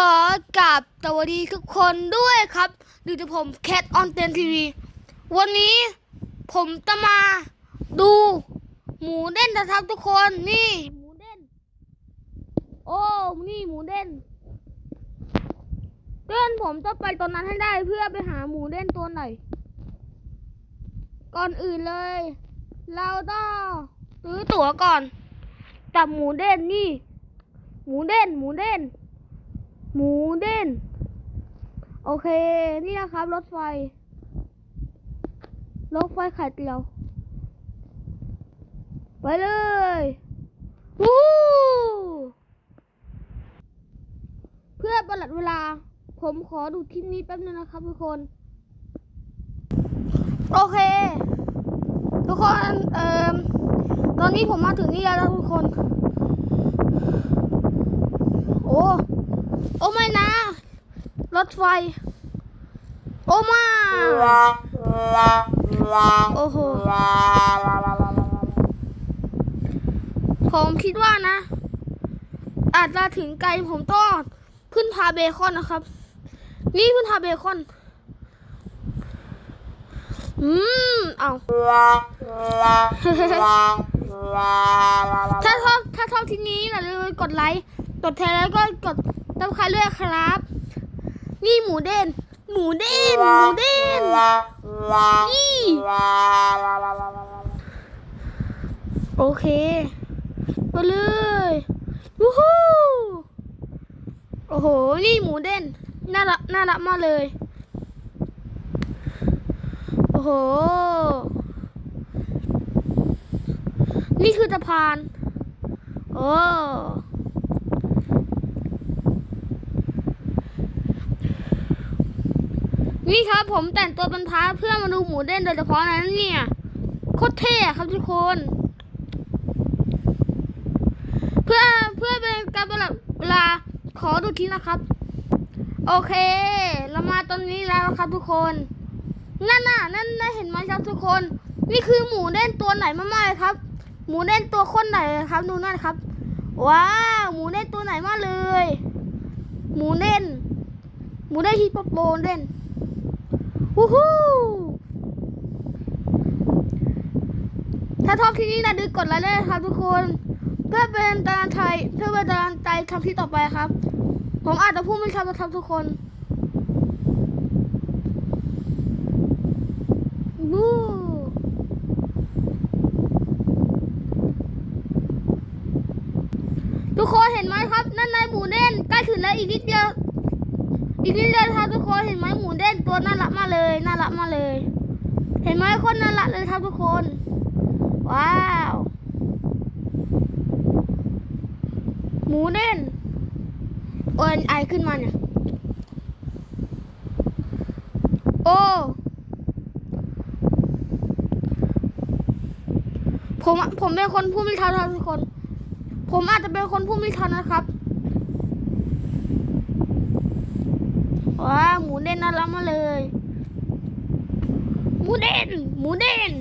อกราบสวัสดีทุกคนด้วยครับดูจากผมแคทออนเทนทีวีวันนี้ผมจะมาดู หมูเด้นนะครับทุกคนนี่ หมูเด้นโอ้นี่หมูเด้นเพื่อนผมจะไปตอนนั้นให้ได้เพื่อไปหาหมูเด้นตัวไหนก่อนอื่นเลย เราต้องซื้อตั๋วก่อนจับหมูเด้นนี่ หมูเด้นหมูเด้น หมูเด้น โอเค นี่นะครับ รถไฟ รถไฟไข่เตียว ไปเลยวู้เพื่อประหลัดเวลา ผมขอดูคลิปนี้แป๊บนึงนะครับทุกคน โอเค ทุกคน เอ่อ ตอนนี้ผมมาถึงนี่แล้วทุกคน โอ้ โอ้ไม่นะ รถไฟ โอ้มาโอ้โหผมคิดว่านะ อาจจะถึงไกลผมต้องพึ่งพาเบคอนนะครับ นี่พึ่งพาเบคอน อืม เอาถ้าชอบถ้าชอบที่นี้อย่าลืมกดไลค์ กดแชร์แล้วก็กด ติดตามด้วยครับ นี่หมูเด้นหมูเด้นหมูเด้นนี่ โอเคไปเลยวู้ฮู้โอ้โห นี่หมูเด้นน่ารัก น่ารักมากเลย โอ้โห นี่คือสะพาน โอ้ นี่ครับผมแต่งตัวเป็นพระเพื่อมาดูหมูเด้นโดยเฉพาะนั้นเนี่ยโคตรเท่ครับทุกคน เพื่อเพื่อเป็นการประหลัดเวลาขอดูทีนะครับ โอเค เรามาตอนนี้แล้วครับทุกคนนั่นน่ะนั่นได้เห็นไหมครับทุกคน นี่คือหมูเด้นตัวไหนมากๆเลยครับ หมูเด้นตัวคนไหนครับดูนั่นครับว้าวหมูเด้นตัวไหนมากเลย หมูเด้นหมูเด้นฮิปโปโปเด้น วู้ฮู้ถ้าชอบที่นี่นะดึกกดไลค์เลยนครับทุกคน เพื่อเป็นกำลังใจเพื่อเป็นกำลังใจทำที่ต่อไปครับ ผมอาจจะพูดไม่ชัดนะครับทุกคนวู้ทุกคนเห็นไหมครับ นั่นนายหมูเด้นใกล้ถึงแล้วอีกนิดเดียว อีกนิดเดียวครับทุกคนเห็นไหม หมูเด้นตัวน่ารักมากเลยน่ารักมากเลย เห็นไหมคนน่ารักเลยครับทุกคน ว้าว หมูเด้นโอ้ยไอขึ้นมาเนี่ยโอ้ผมผมเป็นคนพูดไม่ทันครับทุกคน ผมอาจจะเป็นคนพูดไม่ทันนะครับ ว้าหมูเด่นน่ารักมาเลย หมูเด่น หมูเด่น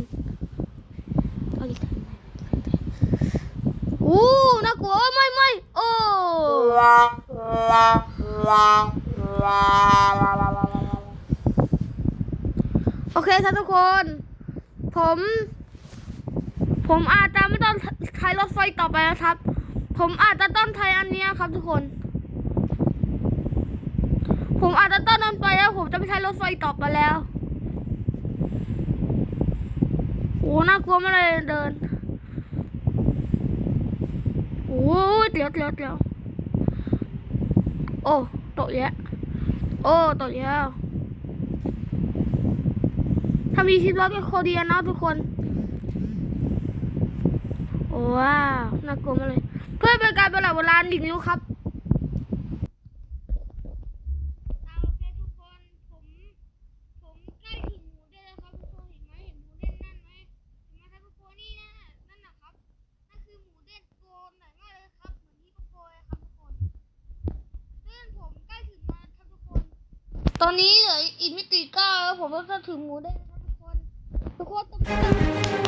อู้น่ากลัวไม่ไม่โอ้โอเคครับทุกคน ผม ผมอาจจะไม่ต้องใช้รถไฟต่อไปแล้วครับ ผมอาจจะต้องใช้อันนี้ครับทุกคน ผมอาจจะต้องเดินไปแล้ว ผมจะไม่ใช้รถไฟต่อไปแล้วโอ้น่ากลัวมากเลยเดินโอ้เดี๋ยวเดี๋ยวเดี๋ยวโอ้ตกแยะโอ้ตกแยะถ้ามีคิดว่าเป็โคดีนะทุกคนโอ้ว้าวน่ากลัวมากเลย เพื่อเป็นการเประหลาดโบราณดินิ้วครับ เอาโอเคทุกคน ผม ผมใกล้ถึงหมูเด้นแล้วครับทุกคน เห็นไหมเห็นหมูเด้นนั่นไหมเห็นไหมครับทุกคนนี่นะนั่นนะครับ นั่นคือหมูเด้นตัวใหญ่มากเลยครับ เหมือนที่โปรยครับทุกคนซึ่งผมใกล้ถึงมาครับทุกคน ตอนนี้เหลืออีกไม่กี่ก้าวแล้วผมก็จะถึงหมูได้ทุกคน ทุกคนต้อ